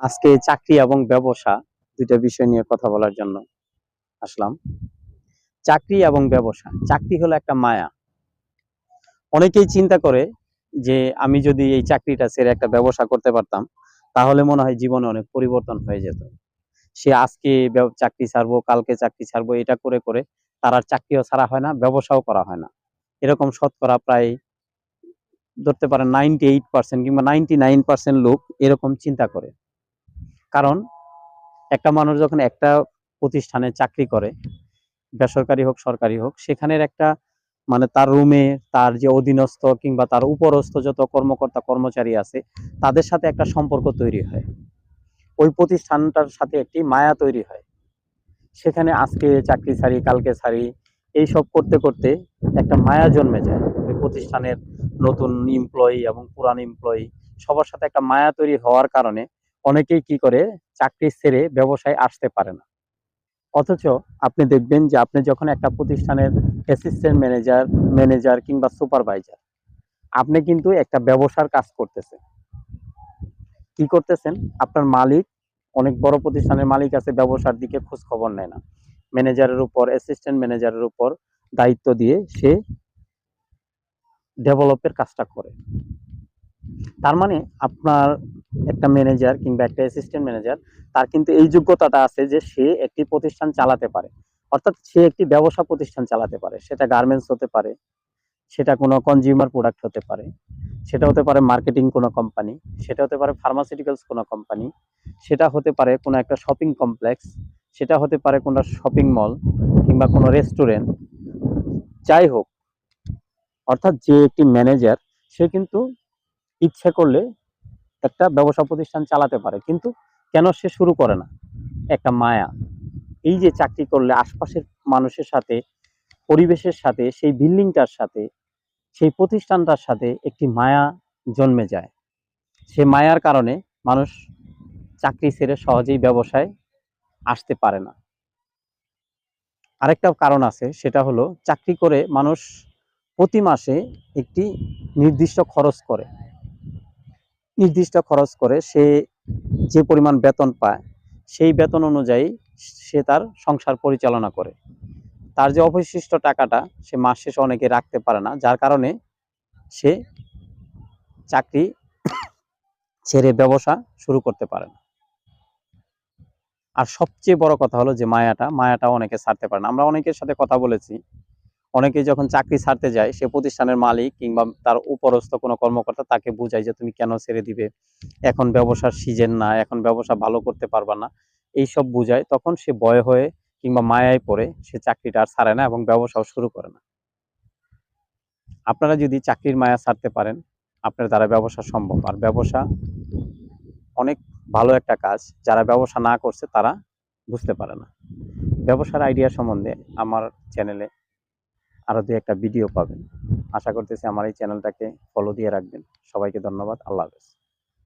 আজকে চাকরি এবং ব্যবসা দুইটা বিষয় নিয়ে কথা বলার জন্য আসলাম। চাকরি এবং ব্যবসা, চাকরি হলো একটা মায়া। অনেকেই চিন্তা করে যে আমি যদি এই চাকরিটা ছেড়ে একটা ব্যবসা করতে পারতাম, তাহলে মনে হয় জীবনে অনেক পরিবর্তন হয়ে যেত। সে আজকে চাকরি ছাড়বো, কালকে চাকরি ছাড়বো, এটা করে করে তার আর চাকরিও ছাড়া হয় না, ব্যবসাও করা হয় না। এরকম শতকরা প্রায় ধরতে পারেন নাইনটি এইট পার্সেন্ট কিংবা নাইনটি নাইন পার্সেন্ট লোক এরকম চিন্তা করে। কারণ একটা মানুষ যখন একটা প্রতিষ্ঠানে চাকরি করে, বেসরকারি হোক, সরকারি হোক, সেখানের একটা মানে তার রুমে তার যে অধীনস্থ কিংবা তার উপরস্থ যত কর্মকর্তা, কর্মচারী আছে, তাদের সাথে একটা সম্পর্ক তৈরি হয়। ওই প্রতিষ্ঠানটার সাথে একটি মায়া তৈরি হয়। সেখানে আজকে চাকরি ছাড়ি, কালকে ছাড়ি, এইসব করতে করতে একটা মায়া জন্মে যায়। ওই প্রতিষ্ঠানের নতুন এমপ্লয়ি এবং পুরান এমপ্লয়ি সবার সাথে একটা মায়া তৈরি হওয়ার কারণে অনেকেই কি করে? চাকরি ছেড়ে ব্যবসায় আসতে পারে না। অথচ আপনি দেখবেন যে আপনি যখন একটা প্রতিষ্ঠানের অ্যাসিস্ট্যান্ট ম্যানেজার ম্যানেজার কিংবা সুপারভাইজার আপনি কিন্তু একটা ব্যবসার কাজ করতেছেন। কি করতেছেন? আপনার মালিক, অনেক বড় প্রতিষ্ঠানের মালিক আছে, ব্যবসার দিকে খোঁজ খবর নেয় না। ম্যানেজারের উপর অ্যাসিস্ট্যান্ট ম্যানেজারের উপর দায়িত্ব দিয়ে সে ডেভেলপের কাজটা করে। তার মানে আপনার একটা ম্যানেজার কিংবা একটা অ্যাসিস্ট্যান্ট ম্যানেজার তার কিন্তু এই যোগ্যতাটা আছে যে সে একটি প্রতিষ্ঠান চালাতে পারে। অর্থাৎ সে একটি ব্যবসা প্রতিষ্ঠান চালাতে পারে। সেটা গার্মেন্টস হতে পারে, সেটা কোনো কনজিউমার প্রোডাক্ট হতে পারে, সেটা হতে পারে মার্কেটিং কোনো কোম্পানি সেটা হতে পারে ফার্মাসিউটিক্যালস কোনো কোম্পানি সেটা হতে পারে কোনো একটা শপিং কমপ্লেক্স সেটা হতে পারে কোনো শপিং মল কিংবা কোনো রেস্টুরেন্ট যাই হোক, অর্থাৎ যে একটি ম্যানেজার সে কিন্তু ইচ্ছে করলে একটা ব্যবসা প্রতিষ্ঠান চালাতে পারে, কিন্তু কেন সে শুরু করে না? একটা মায়া। এই যে চাকরি করলে আশপাশের মানুষের সাথে, পরিবেশের সাথে, সেই বিল্ডিংটার সাথে, সেই প্রতিষ্ঠানটার সাথে একটি মায়া জন্মে যায়। সে মায়ার কারণে মানুষ চাকরি ছেড়ে সহজেই ব্যবসায় আসতে পারে না। আরেকটা কারণ আছে, সেটা হলো চাকরি করে মানুষ প্রতি মাসে একটি নির্দিষ্ট খরচ করে। নির্দিষ্ট খরচ করে সে যে পরিমাণ বেতন পায়, সেই বেতন অনুযায়ী সে তার সংসার পরিচালনা করে। তার যে অবশিষ্ট টাকাটা সে মাস শেষে অনেকে রাখতে পারে না, যার কারণে সে চাকরি ছেড়ে ব্যবসা শুরু করতে পারে না। আর সবচেয়ে বড় কথা হলো যে মায়াটা মায়াটা অনেকে ছাড়তে পারে না। আমরা অনেকের সাথে কথা বলেছি অনেকে যখন চাকরি ছাড়তে যায়, সে প্রতিষ্ঠানের মালিক কিংবা তার উপরস্থ কোনো কর্মকর্তা তাকে বোঝায় যে তুমি কেন ছেড়ে দিবে? এখন ব্যবসার সিজন না, এখন ব্যবসা ভালো করতে পারবা না। এইসব বুঝায়, তখন সে ভয় হয়ে কিংবা মায়ায় পড়ে সে চাকরিটা আর ছাড়ে না এবং ব্যবসাও শুরু করে না। আপনারা যদি চাকরির মায়া ছাড়তে পারেন, আপনার দ্বারা ব্যবসা সম্ভব। আর ব্যবসা অনেক ভালো একটা কাজ, যারা ব্যবসা না করছে তারা বুঝতে পারে না। ব্যবসার আইডিয়া সম্বন্ধে আমার চ্যানেলে আরও দু একটা ভিডিও পাবেন। আশা করতেছি আমার এই চ্যানেলটাকে ফলো দিয়ে রাখবেন। সবাইকে ধন্যবাদ। আল্লাহ হাফেজ।